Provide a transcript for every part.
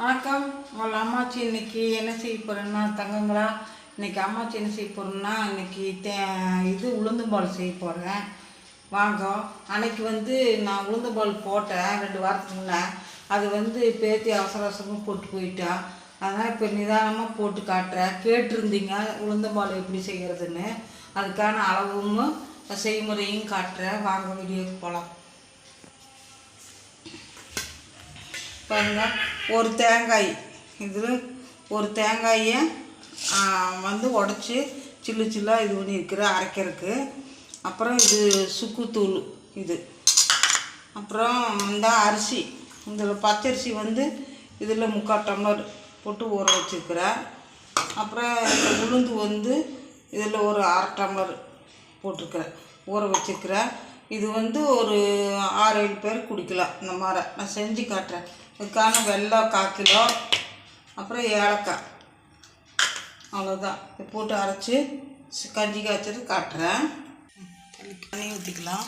வணக்கம். உங்கள் அம்மாச்சி இன்னைக்கு என்ன செய்ய போகிறேன்னா தங்கங்களா இன்னைக்கு அம்மாச்சி என்ன செய்ய போகிறேன்னா இன்றைக்கி தே இது உளுந்தம்பால் செய்ய போகிறேன் வாங்க. அன்னைக்கு வந்து நான் உளுந்தம்பால் போட்டேன் ரெண்டு வாரத்துக்கு முன்னே. அது வந்து பேத்தி அவசர அவசரமாக போட்டு போயிட்டா. அதனால் இப்போ நிதானமாக போட்டு காட்டுறேன். கேட்டிருந்தீங்க உளுந்தம்பால் எப்படி செய்கிறதுன்னு அதுக்கான அளவும் செய்முறையும் காட்டுறேன். வாங்க வீடியோக்கு போகலாம் பாருங்கள் ஒரு தேங்காய். இதில் ஒரு தேங்காயை வந்து உடச்சி சில்லு சில்லாக இது பண்ணியிருக்கிறேன் அரைக்கிறதுக்கு. அப்புறம் இது சுக்குத்தூள் இது. அப்புறம் இந்த அரிசி. இதில் பச்சரிசி வந்து இதில் முக்கால் டம்ளர் போட்டு ஊற வச்சுருக்கிறேன். அப்புறம் உளுந்து வந்து இதில் ஒரு அரை டம்ளர் போட்டிருக்கிறேன். ஊற வச்சுருக்கிறேன். இது வந்து ஒரு ஆறு ஏழு பேர் குடிக்கலாம். இந்த மாதிரி. நான் செஞ்சு காட்டுறேன். இதுக்கான வெள்ளம் கால் கிலோ அப்புறம் ஏலக்காய். அவ்வளோதான் இது போட்டு அரைச்சி சி- கஞ்சி காய்ச்சிட்டு காட்டுறேன். தண்ணி ஊற்றிக்கலாம்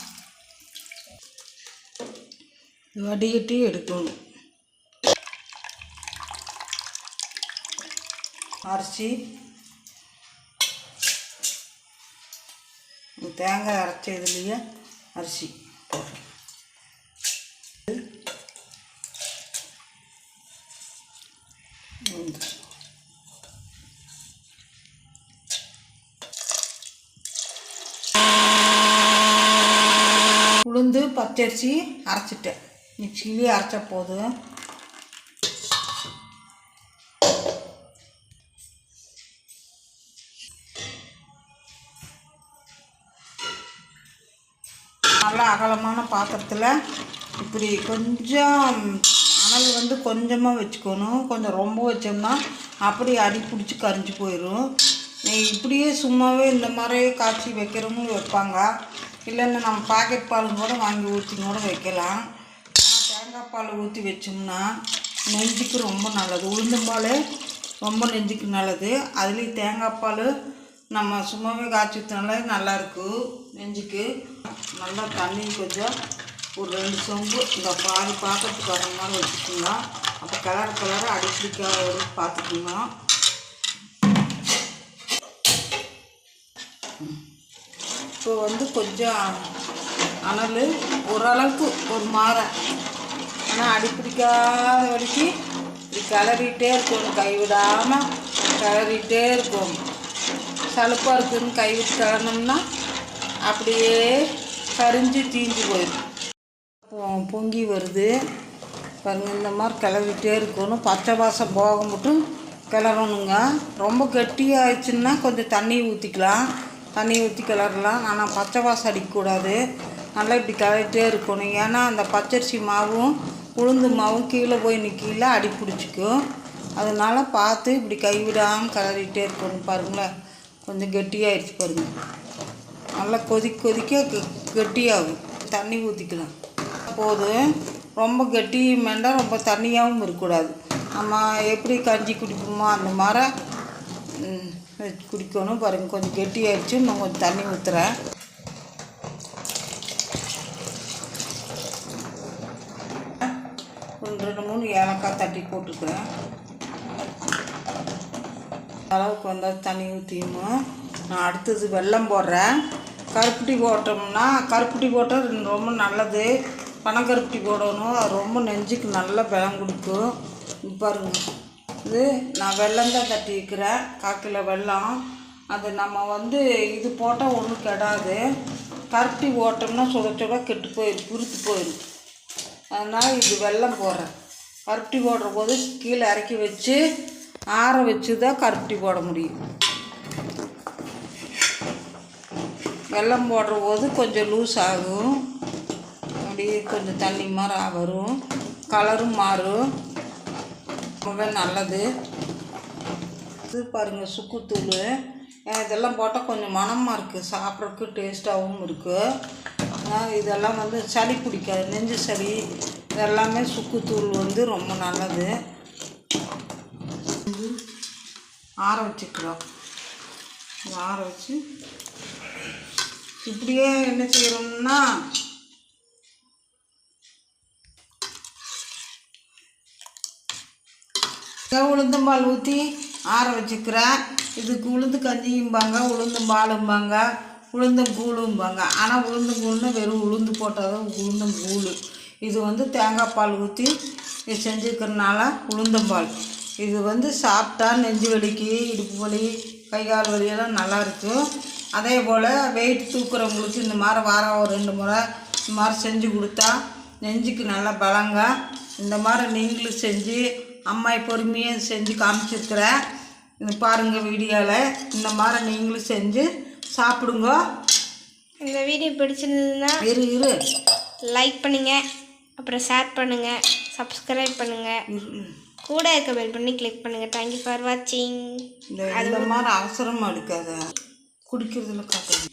வடிகட்டி எடுக்கணும். அரிசி இந்த தேங்காய் அரைச்ச இதுலேயே அரிசி போடுறேன் உளுந்து. உளுந்து பச்சரிசி அரைச்சிட்டேன். மிக்சிலேயே அரைச்சா போதும். நல்லா அகலமான பாத்திரத்தில் இப்படி கொஞ்சம் அனல் வந்து கொஞ்சமாக வச்சுக்கணும். கொஞ்சம் ரொம்ப வச்சோம்னா அப்படி அடி பிடிச்சி கரிஞ்சு போயிடும் இப்படியே சும்மாவே இந்த மாதிரி காய்ச்சி வைக்கிறவங்களும் வைப்பாங்க இல்லைன்னா நம்ம பாக்கெட் பால் கூட வாங்கி ஊற்றி கூட வைக்கலாம். ஆனால் தேங்காய் பால் ஊற்றி வச்சோம்னா நெஞ்சுக்கு ரொம்ப நல்லது. உளுந்தம்பால் ரொம்ப நெஞ்சுக்கு நல்லது. அதுலேயும் தேங்காய் பால் நம்ம சும்மாவே காய்ச்சி ஊற்றினாலே நல்லாயிருக்கு நெஞ்சுக்கு. நல்லா தண்ணி கொஞ்சம் ஒரு ரெண்டு சொம்பு இந்த பாதி பாத்திரத்துக்கு வர மாதிரி வச்சுக்கோங்க. அப்போ கலர் கலர் அடிப்பிடிக்காத பார்த்துக்கோங்க இப்போ வந்து கொஞ்சம் அனல் ஓரளவுக்கு ஒரு மாறை. ஆனால் அடிப்பிடிக்காத வரைக்கும் இப்படி கிளறிட்டே இருக்கணும் கைவிடாமல் கிளறிட்டே இருக்கணும். சலுப்பாக இருக்குதுன்னு கைவிட்டு கிளறினோம்னா அப்படியே கரிஞ்சு தீஞ்சு போயிடும். பொங்கி வருது. பாருங்க இந்த மாதிரி கிளறிட்டே இருக்கணும். பச்சை வாசம் போக மட்டும் கிளறணுங்க. ரொம்ப கெட்டியாகிடுச்சுன்னா கொஞ்சம் தண்ணி ஊற்றிக்கலாம் தண்ணி ஊற்றி கிளறலாம். ஆனால் பச்சை வாசம் அடிக்கக்கூடாது. நல்லா இப்படி கிளறிட்டே இருக்கணும். ஏன்னா அந்த பச்சரிசி மாவும் உளுந்து மாவும் கீழே போய் நிற்கல அடி பிடிச்சிக்கும். அதனால பார்த்து இப்படி கைவிடாமல் கிளறிட்டே இருக்கணும் பாருங்களேன். கொஞ்சம் கெட்டியாகிடுச்சு பாருங்கள் நல்லா கொதிக்க கொதிக்க கெ- கெட்டியாகும். தண்ணி ஊற்றிக்கலாம் போதும் ரொம்ப கெட்டி வேண்டாம் ரொம்ப தண்ணியாகவும் இருக்கக்கூடாது. நம்ம எப்படி கஞ்சி குடிப்போமோ அந்த மாதிரி குடிக்கணும் பாருங்கள் கொஞ்சம் கெட்டியாகிடுச்சு இன்னும் கொஞ்சம் தண்ணி ஊற்றுறேன் ஒரு ரெண்டு மூணு ஏலக்காய் தட்டி போட்டுக்கிறேன். அளவுக்கு வந்தால் தண்ணி ஊற்றியுமா நான் அடுத்தது வெல்லம் போடுறேன். கருப்பட்டி போட்டோம்னா கருப்பட்டி போட்டால் ரொம்ப நல்லது. பனங்கருப்பட்டி போடணும். ரொம்ப நெஞ்சுக்கு நல்ல பலம் கொடுக்கும். பாருங்கள் இது நான் வெள்ளம் தான் தட்டி காக்கில் வெள்ளம். அது நம்ம வந்து இது போட்டால் ஒன்றும் கெடாது. கரட்டி போட்டோம்னா சுட சுட கெட்டு போயிடும் புருத்து போயிடும் அதனால் இது வெல்லம் போடுறேன். கருப்பட்டி போடுற போது கீழே இறக்கி வச்சு ஆற வச்சு தான் கருப்பட்டி போட முடியும். வெல்லம் போடுற போது கொஞ்சம் லூஸ் ஆகும். அப்படியே கொஞ்சம் தண்ணி மாதிரி வரும். கலரும் மாறும். ரொம்ப நல்லது. இது பாருங்கள் சுக்குத்தூள். இதெல்லாம் போட்டால் கொஞ்சம் மணமாக இருக்குது சாப்பிட்றதுக்கு டேஸ்ட்டாகவும் இருக்குது ஆனால் இதெல்லாம் வந்து சளி பிடிக்காது. நெஞ்சு சளி இதெல்லாமே சுக்குத்தூள் வந்து ரொம்ப நல்லது. ஆற வச்சுக்கிறோம். ஆற வச்சு இப்படியே என்ன செய்கிறோம்னா உளுந்தம்பால் ஊற்றி ஆற வச்சுக்கிறேன். இதுக்கு உளுந்து கஞ்சியும்பாங்க உளுந்தம்பாலும்பாங்க உளுந்தங்கூழும்பாங்க ஆனால் உளுந்தங்கூழ்னு வெறும் உளுந்து போட்டால் தான் உளுந்தங்கூழ் இது வந்து தேங்காய் பால் ஊற்றி இது செஞ்சுருக்கிறனால உளுந்தம்பால் இது வந்து சாப்பிட்டா நெஞ்சு வலிக்கு இடுப்பு வலி கை கால் வலியெல்லாம் நல்லாயிருக்கும் அதே போல் வெயிட் தூக்குறவங்களுக்கு இந்த மாதிரி வாரம் ஒரு ரெண்டு முறை இந்த மாதிரி செஞ்சு கொடுத்தா நெஞ்சுக்கு நல்லா பலங்க. இந்த மாதிரி நீங்களும் செஞ்சு அம்மாய் பொறுமையாக செஞ்சு காமிச்சிருக்கிறேன் இது பாருங்கள் வீடியோவில் இந்த மாதிரி நீங்களும் செஞ்சு சாப்பிடுங்க. இந்த வீடியோ பிடிச்சிருந்ததுன்னா இரு இரு. லைக் பண்ணுங்கள் அப்புறம் ஷேர் பண்ணுங்கள் சப்ஸ்கிரைப் பண்ணுங்கள். கூட இருக்க பெல் பண்ணி கிளிக் பண்ணுங்கள் தேங்க்யூ ஃபார் வாட்சிங் இந்த மாதிரி அவசரமாக எடுக்காத. குடிக்கிறதுல காட்டுங்க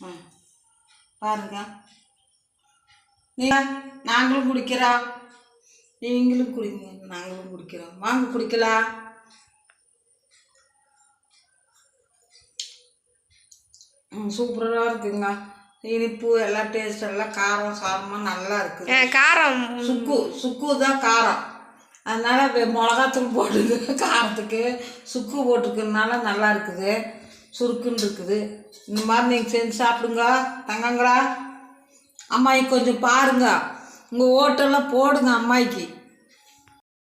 ஆ. பாருங்க. நீங்கள் நாங்களும் குடிக்கிறோம். நீங்களும் குடிங்க நாங்களும் குடிக்கிறோம். வாங்க குடிக்கலாம். சூப்பராக இருக்குங்க. இனிப்பு எல்லாம் டேஸ்ட் எல்லாம் காரம் சாரமாக நல்லா இருக்குது. காரம். சுக்கு சுக்கு தான் காரம். அதனால் மிளகாத்தூள் போட்டுக்கு காரத்துக்கு சுக்கு போட்டுக்கிறதுனால நல்லா இருக்குது. சுருக்குன்னு இருக்குது. இந்த மாதிரி நீங்கள் செஞ்சு சாப்பிடுங்க. தங்கங்களா அம்மாய்க்கு கொஞ்சம் பாருங்க. உங்கள் ஓட்டெல்லாம் போடுங்க அம்மாய்க்கு.